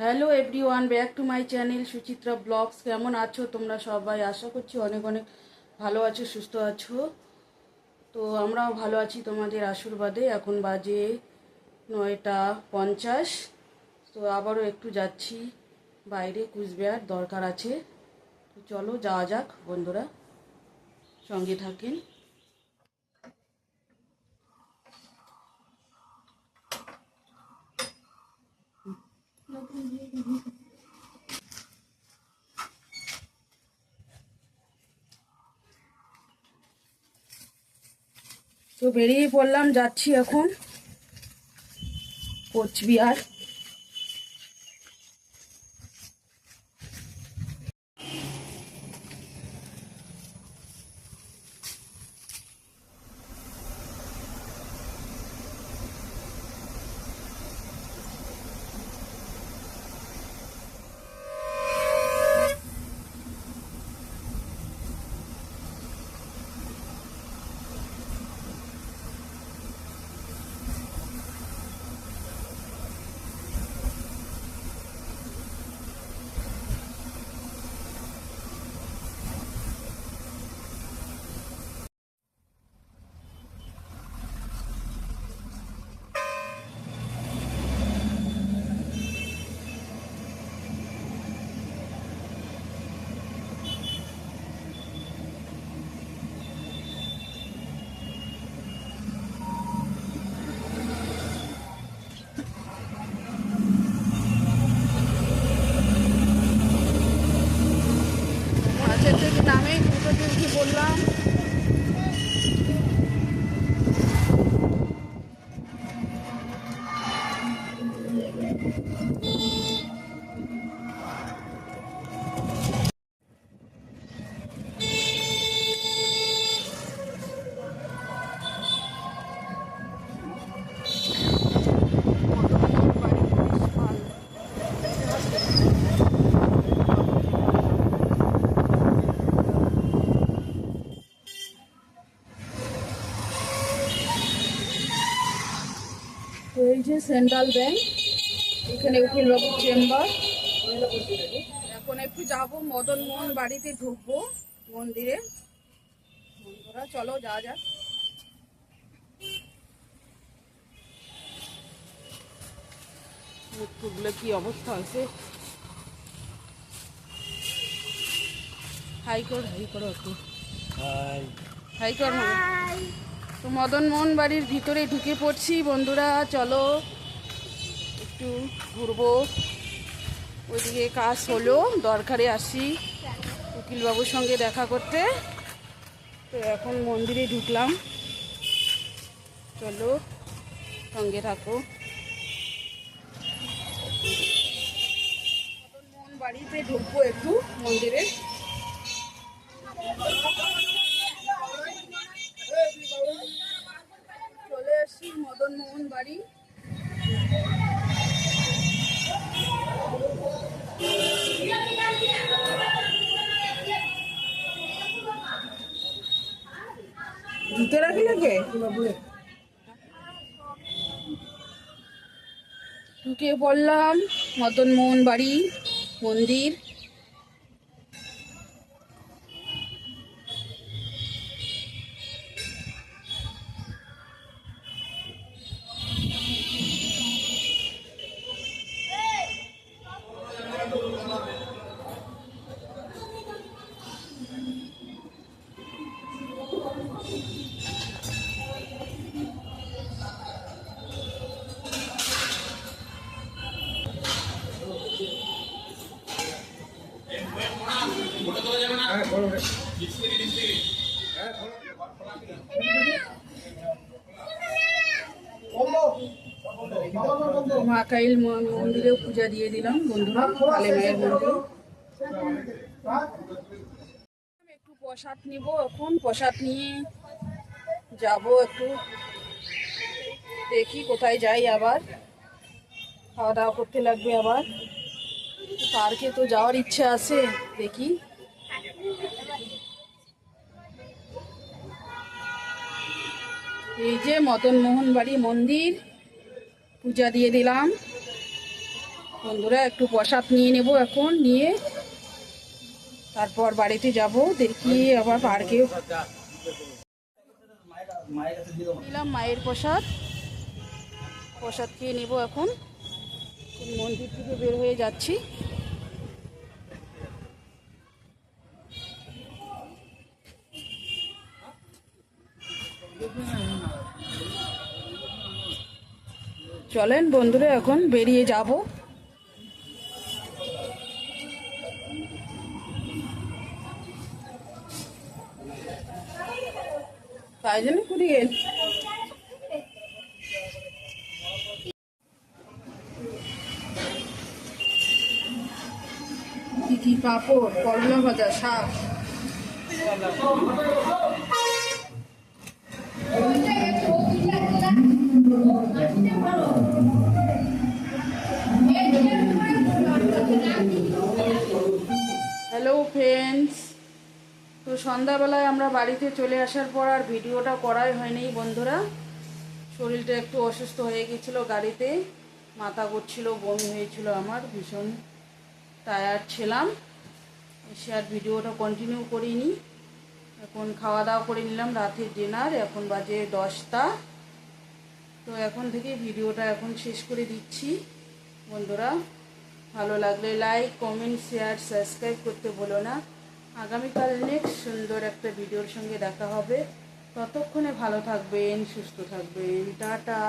Hello everyone back to my channel Suchitra blogs কেমন আছো তোমরা সবাই? আশা করছি অনেক অনেক ভালো আছো, সুস্থ আছো। তো আমরাও ভালো আছি তোমাদের আশীর্বাদে। এখন বাজে নয়টা পঞ্চাশ। তো আবারও একটু যাচ্ছি বাইরে, কুচবিহার, দরকার আছে। চলো যাওয়া যাক বন্ধুরা। সঙ্গে থাকেন। তো বেরিয়ে পড়লাম যাচ্ছি এখন কোচবিহার মাছের থেকে নামে দুটোতে উঠে বললাম তো এই যে সেন্ট্রাল ব্যাংক এখানে উকিলবাবুর চেম্বার। এখন একটু যাব মদন মোহন বাড়িতে ঢুকবো মন্দিরে। বন্ধুরা চলো যা যা মুখগুলো কি অবস্থা আছে হাই কর হাই করো একটু হাই। কর মামা। তো মদন মোহন বাড়ির ভিতরে ঢুকে পড়ছি। বন্ধুরা, চলো একটু ঘুরবো। ওইদিকে কাজ হলো, দরকারে আসি উকিলবাবুর সঙ্গে দেখা করতে। তো এখন মন্দিরে ঢুকলাম। চলো, সঙ্গে থাকো। মোহন বাড়িতে ঢুকবো একটু মন্দিরে। বাড়ি জুতো রাখি লাগে ঢুকে পড়লাম মদন মোহন বাড়ি মন্দির। মা কাইল ম- মন্দিরেও পূজা দিয়ে দিলাম, বন্ধুরা, কালী মায়ের মন্দির। একটু প্রসাদ নিব এখন, প্রসাদ নিয়ে যাব একটু। দেখি কোথায় যাই আবার। খাওয়া দাওয়া করতে লাগবে আবার। পার্কে তো যাওয়ার ইচ্ছা আছে, দেখি। এই যে মদন মোহন বাড়ি মন্দির, পূজা দিয়ে দিলাম। বন্ধুরা, একটু প্রসাদ নিয়ে নেব এখন, নিয়ে তারপর বাড়িতে যাব, দেখি আবার পার্কে। নিলাম মায়ের প্রসাদ। প্রসাদ খেয়ে নেব এখন। মন্দির থেকে বের হয়ে যাচ্ছি। চলেন বন্ধুরা, এখন বেরিয়ে যাব। তাই জন্য কুড়ি গেল কি কি পাপড়, করলা ভাজা, শাক। হ্যালো ফ্রেন্ডস তো সন্ধ্যাবেলায় আমরা বাড়িতে চলে আসার পর আর ভিডিওটা করাই হয়নি, বন্ধুরা। শরীরটা একটু অসুস্থ হয়ে গেছিল গাড়িতে। মাথা করছিল বমি হয়েছিল আমার, ভীষণ টায়ার্ড ছিলাম। এসে আর ভিডিওটা কন্টিনিউ করিনি। এখন খাওয়া দাওয়া করে নিলাম, রাতের ডিনার এখন বাজে দশটা। তো এখন থেকে ভিডিওটা এখন শেষ করে দিচ্ছি। বন্ধুরা, ভালো লাগলে লাইক কমেন্ট শেয়ার সাবস্ক্রাইব করতে বলো না। আগামীকাল নেক্সট সুন্দর একটা ভিডিওর সঙ্গে দেখা হবে। ততক্ষণে ভালো থাকবেন, সুস্থ থাকবেন। টাটা।